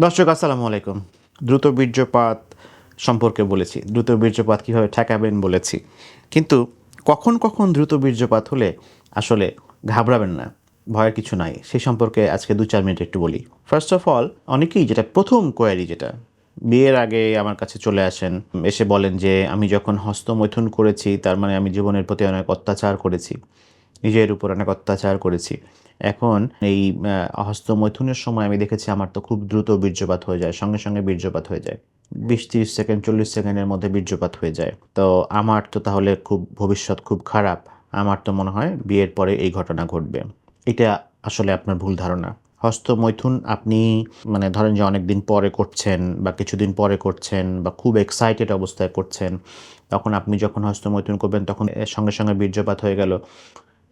দর্শক, আসসালামু আলাইকুম। দ্রুত বীর্যপাত সম্পর্কে বলেছি। দ্রুত বীর্যপাত কীভাবে ঠেকাবেন বলেছি। কিন্তু কখন কখন দ্রুত বীর্যপাত হলে আসলে ঘাবড়াবেন না? ভয়ের কিছু নাই। সেই সম্পর্কে আজকে দু চার মিনিট একটু বলি। ফার্স্ট অফ অল অনেকেই যেটা প্রথম কোয়ারি যেটা, বিয়ের আগে আমার কাছে চলে আসেন, এসে বলেন যে, আমি যখন হস্তমৈথুন করেছি, তার মানে আমি জীবনের প্রতি অনেক অত্যাচার করেছি। নিজের উপর অনেক অত্যাচার করেছি। এখন এই হস্তমৈথুনের সময় আমি দেখেছি আমার তো খুব দ্রুত বীর্যপাত হয়ে যায়, সঙ্গে সঙ্গে বীর্যপাত হয়ে যায়। বিশ, তিরিশ সেকেন্ড, চল্লিশ সেকেন্ডের মধ্যে বীর্যপাত হয়ে যায়। তো আমার তো তাহলে খুব, ভবিষ্যৎ খুব খারাপ। আমার তো মনে হয় বিয়ের পরে এই ঘটনা ঘটবে। এটা আসলে আপনার ভুল ধারণা। হস্তমৈথুন আপনি মানে ধরেন যে অনেক দিন পরে করছেন বা কিছুদিন পরে করছেন বা খুব এক্সাইটেড অবস্থায় করছেন, তখন আপনি যখন হস্তমৈথুন করবেন তখন সঙ্গে সঙ্গে বীর্যপাত হয়ে গেল।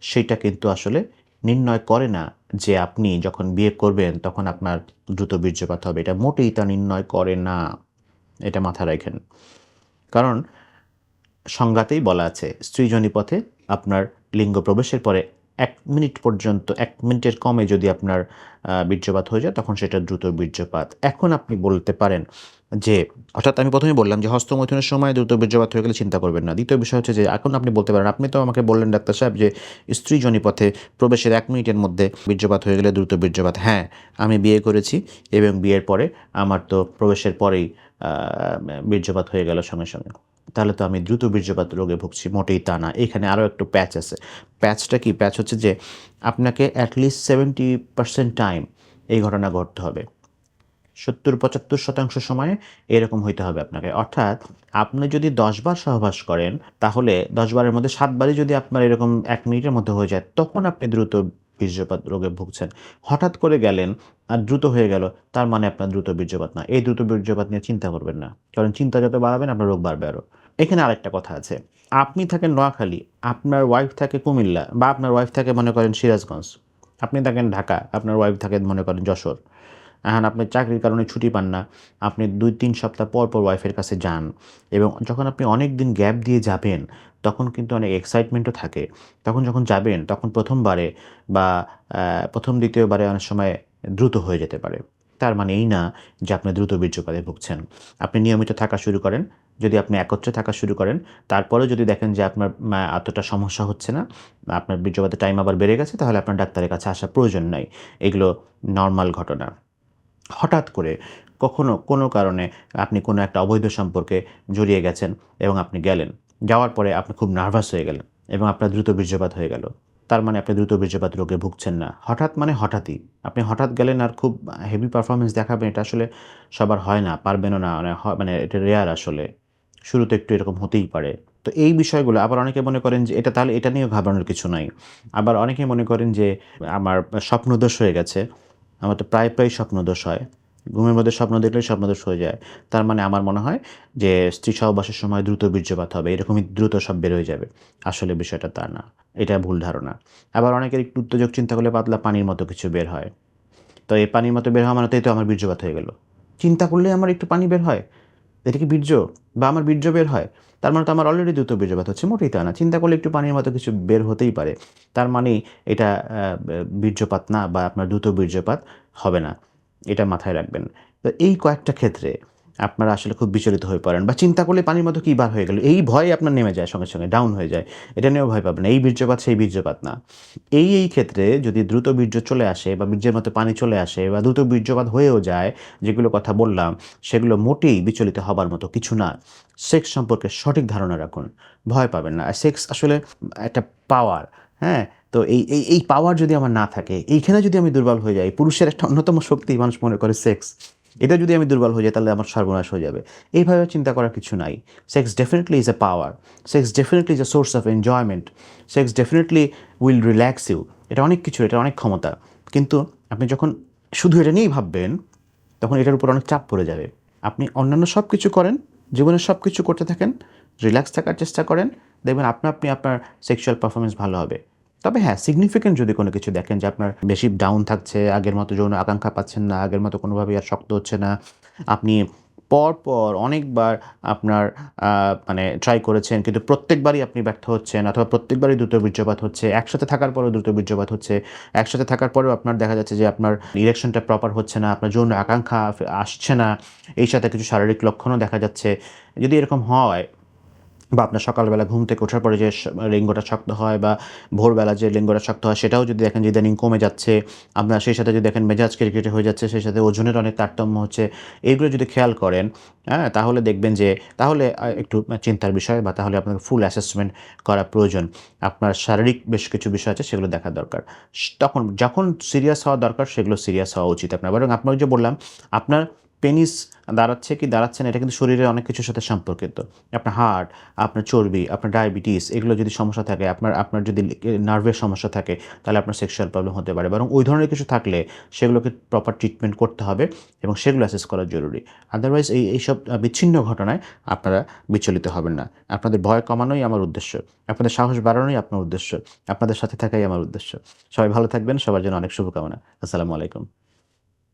সেটা কিন্তু আসলে নির্ণয় করে না যে আপনি যখন বিয়ে করবেন তখন আপনার দ্রুত বীর্যপাত হবে। এটা মোটেই তা নির্ণয় করে না। এটা মাথা রাখেন। কারণ সংজ্ঞাতেই বলা আছে, স্ত্রীজনী পথে আপনার লিঙ্গ প্রবেশের পরে এক মিনিট পর্যন্ত, এক মিনিটের কমে যদি আপনার বীর্যপাত হয়ে যায়, তখন সেটা দ্রুত বীর্যপাত। এখন আপনি বলতে পারেন যে, অর্থাৎ আমি প্রথমে বললাম যে, হস্তমৈথুনের সময় দ্রুত বীর্যপাত হয়ে গেলে চিন্তা করবেন না। দ্বিতীয় বিষয় হচ্ছে যে, এখন আপনি বলতে পারেন, আপনি তো আমাকে বললেন, ডাক্তার সাহেব, যে স্ত্রী জনিপথে প্রবেশের এক মিনিটের মধ্যে বীর্যপাত হয়ে গেলে দ্রুত বীর্যপাত। হ্যাঁ আমি বিয়ে করেছি এবং বিয়ের পরে আমার তো প্রবেশের পরেই বীর্যপাত হয়ে গেল সঙ্গে সঙ্গে। তাহলে তো আমি দ্রুত বীর্যপাত রোগে ভুগছি, মোটেই তা না। এখানে আরও একটু প্যাচ আছে। প্যাচটা কি? প্যাচ হচ্ছে যে আপনাকে অ্যাটলিস্ট সেভেন্টি পার্সেন্ট টাইম এই ঘটনা ঘটতে হবে। সত্তর, পঁচাত্তর শতাংশ সময়ে এরকম হইতে হবে আপনাকে। অর্থাৎ আপনি যদি দশবার সহবাস করেন, তাহলে দশবারের মধ্যে সাতবারই যদি আপনার এরকম এক মিনিটের মধ্যে হয়ে যায়, তখন আপনি দ্রুত বীর্যপাত রোগে ভুগছেন। হঠাৎ করে গেলেন আর দ্রুত হয়ে গেল, তার মানে আপনার দ্রুত বীর্যপাত না এই দ্রুত বীর্যপাত নিয়ে চিন্তা করবেন না, কারণ চিন্তা যত বাড়াবেন আপনার রোগ বাড়বে আরও। এখানে আরেকটা কথা আছে, আপনি থাকেন নোয়াখালী, আপনার ওয়াইফ থাকে কুমিল্লা বা আপনার ওয়াইফ থাকে মনে করেন সিরাজগঞ্জ। আপনি থাকেন ঢাকা, আপনার ওয়াইফ থাকে মনে করেন যশোর। এখন আপনি চাকরির কারণে ছুটি পান না, আপনি দুই, তিন সপ্তাহ পর পর ওয়াইফের কাছে যান। এবং যখন আপনি অনেক দিন গ্যাপ দিয়ে যাবেন, তখন কিন্তু অনেক এক্সাইটমেন্টও থাকে। তখন যখন যাবেন, তখন প্রথমবারে বা প্রথম দ্বিতীয়বারে অনেক সময় দ্রুত হয়ে যেতে পারে। তার মানে এই না যে আপনি দ্রুত বীর্যপাতে ভুগছেন। আপনি নিয়মিত থাকা শুরু করেন। যদি আপনি একত্রে থাকা শুরু করেন, তারপরেও যদি দেখেন যে আপনার এতটা সমস্যা হচ্ছে না, আপনার বীর্যপাতের টাইম আবার বেড়ে গেছে, তাহলে আপনার ডাক্তারের কাছে আসার প্রয়োজন নাই। এগুলো নর্মাল ঘটনা। হঠাৎ করে কখনো কোনো কারণে আপনি কোনো একটা অবৈধ সম্পর্কে জড়িয়ে গেছেন এবং আপনি গেলেন। যাওয়ার পরে আপনি খুব নার্ভাস হয়ে গেলেন এবং আপনার দ্রুত বীর্যপাত হয়ে গেল। তার মানে আপনি দ্রুত বীর্যপাত রোগে ভুগছেন না। হঠাৎ মানে হঠাৎই। আপনি হঠাৎ গেলেন আর খুব হেভি পারফরমেন্স দেখাবেন, এটা আসলে সবার হয় না, পারবেনও না মানে মানে এটা রেয়ার আসলে। শুরুতে একটু এরকম হতেই পারে। তো এই বিষয়গুলো আবার অনেকে মনে করেন যে এটা তাহলে এটা নিয়েও ঘাবড়ানোর কিছু নাই। আবার অনেকে মনে করেন যে আমার স্বপ্নদোষ হয়ে গেছে। আমার তো প্রায় প্রায় স্বপ্নদোষ হয়। ঘুমের মধ্যে স্বপ্ন দেখলে স্বপ্নদোষ হয়ে যায়। তার মানে আমার মনে হয় যে স্ত্রী সহবাসের সময় দ্রুত বীর্যপাত হবে। এরকমই দ্রুত সব বের হয়ে যাবে। আসলে বিষয়টা তা না। এটা ভুল ধারণা। আবার অনেকের একটু উত্তেজক চিন্তা করলে পাতলা পানির মতো কিছু বের হয়। তো এই পানির মতো বের হওয়া মানেতেই তো আমার বীর্যপাত হয়ে গেল। চিন্তা করলে আমার একটু পানি বের হয়। এটা কি বীর্য? বা আমার বীর্য বের হয়? তার মানে তো আমার অলরেডি দ্রুত বীর্যপাত হচ্ছে, মোটেই তা না। চিন্তা করলে একটু পানির মতো কিছু বের হতেই পারে। তার মানে এটা বীর্যপাত না বা আপনার দ্রুত বীর্যপাত হবে না। এটা মাথায় রাখবেন। তো এই কয়েকটা ক্ষেত্রে আপনারা আসলে খুব বিচলিত হয়ে পড়েন বা চিন্তা করলে পানির মতো কী বার হয়ে গেল, এই ভয় আপনার নেমে যায়, সঙ্গে সঙ্গে ডাউন হয়ে যায়। এটা নিয়েও ভয় পাবেন, এই বীর্যপাত, সেই বীর্যপাত না। এই এই ক্ষেত্রে যদি দ্রুত বীর্য চলে আসে বা বীর্যের মতো পানি চলে আসে বা দ্রুত বীর্যপাত হয়েও যায়, যেগুলো কথা বললাম, সেগুলো মোটেই বিচলিত হবার মতো কিছু না। সেক্স সম্পর্কে সঠিক ধারণা রাখুন, ভয় পাবেন না। সেক্স আসলে একটা পাওয়ার হ্যাঁ? তো এই এই এই পাওয়ার যদি আমার না থাকে, এইখানে যদি আমি দুর্বল হয়ে যাই, পুরুষের একটা অন্যতম শক্তি মানুষ মনে করে সেক্স এটা যদি আমি দুর্বল হয়ে যাই, তাহলে আমার সর্বনাশ হয়ে যাবে। এইভাবে চিন্তা করার কিছু নাই। Sex definitely is a power sex definitely is a source of enjoyment sex definitely will relax you এটা অনেক কিছু, এটা অনেক ক্ষমতা। কিন্তু আপনি যখন শুধু এটা নিয়েই ভাববেন, তখন এটার উপর অনেক চাপ পড়ে যাবে। আপনি অন্যান্য সব কিছু করেন, জীবনের সব কিছু করতে থাকেন রিল্যাক্স থাকার চেষ্টা করেন, দেখবেন আপনা আপনি আপনার সেক্সুয়াল পারফরমেন্স ভালো হবে। তবে হ্যাঁ সিগনিফিকেন্ট যদি কোনো কিছু দেখেন যে আপনার বেশি ডাউন থাকছে, আগের মতো যৌন আকাঙ্ক্ষা পাচ্ছেন না, আগের মতো কোনোভাবেই আর শক্ত হচ্ছে না, আপনি পর পর অনেকবার আপনার মানে ট্রাই করেছেন, কিন্তু প্রত্যেকবারই আপনি ব্যর্থ হচ্ছেন অথবা প্রত্যেকবারই দ্রুত বীর্যপাত হচ্ছে, একসাথে থাকার পরেও দ্রুত বীর্যপাত হচ্ছে, একসাথে থাকার পরেও আপনার দেখা যাচ্ছে যে আপনার ইলেকশনটা প্রপার হচ্ছে না, আপনার যৌন আকাঙ্ক্ষা আসছে না, এই সাথে কিছু শারীরিক লক্ষণও দেখা যাচ্ছে। যদি এরকম হয় বা আপনার সকালবেলা ঘুম থেকে ওঠার পরে যে লিঙ্গটা শক্ত হয় বা ভোরবেলা যে লিঙ্গটা শক্ত হয় সেটাও যদি দেখেন যে ইদানিং কমে যাচ্ছে, আপনার সেই সাথে যদি দেখেন মেজাজ ক্রিকেটে হয়ে যাচ্ছে, সেই সাথে ওজনের অনেক তারতম্য হচ্ছে এইগুলো যদি খেয়াল করেন হ্যাঁ তাহলে দেখবেন যে, তাহলে একটু চিন্তার বিষয় বা তাহলে আপনাকে ফুল অ্যাসেসমেন্ট করা প্রয়োজন। আপনার শারীরিক বেশ কিছু বিষয় আছে সেগুলো দেখা দরকার। তখন যখন সিরিয়াস হওয়া দরকার সেগুলো সিরিয়াস হওয়া উচিত আপনার। বরং আপনাকে যে বললাম, আপনার পেনিস দাঁড়াচ্ছে কি, দাঁড়াচ্ছে না, এটা কিন্তু শরীরের অনেক কিছুর সাথে সম্পর্কিত। আপনার হার্ট, আপনার চর্বি, আপনার ডায়াবেটিস, এগুলো যদি সমস্যা থাকে, আপনার আপনার যদি নার্ভের সমস্যা থাকে, তাহলে আপনার সেক্সুয়াল প্রবলেম হতে পারে। বরং ওই ধরনের কিছু থাকলে সেগুলোকে প্রপার ট্রিটমেন্ট করতে হবে এবং সেগুলো অ্যাসেস করা জরুরি। আদারওয়াইজ এই, এইসব বিচ্ছিন্ন ঘটনায় আপনারা বিচলিত হবেন না। আপনাদের ভয় কমানোই আমার উদ্দেশ্য। আপনাদের সাহস বাড়ানোই আপনার উদ্দেশ্য। আপনাদের সাথে থাকাই আমার উদ্দেশ্য। সবাই ভালো থাকবেন, সবার জন্য অনেক শুভকামনা। আসসালামু আলাইকুম।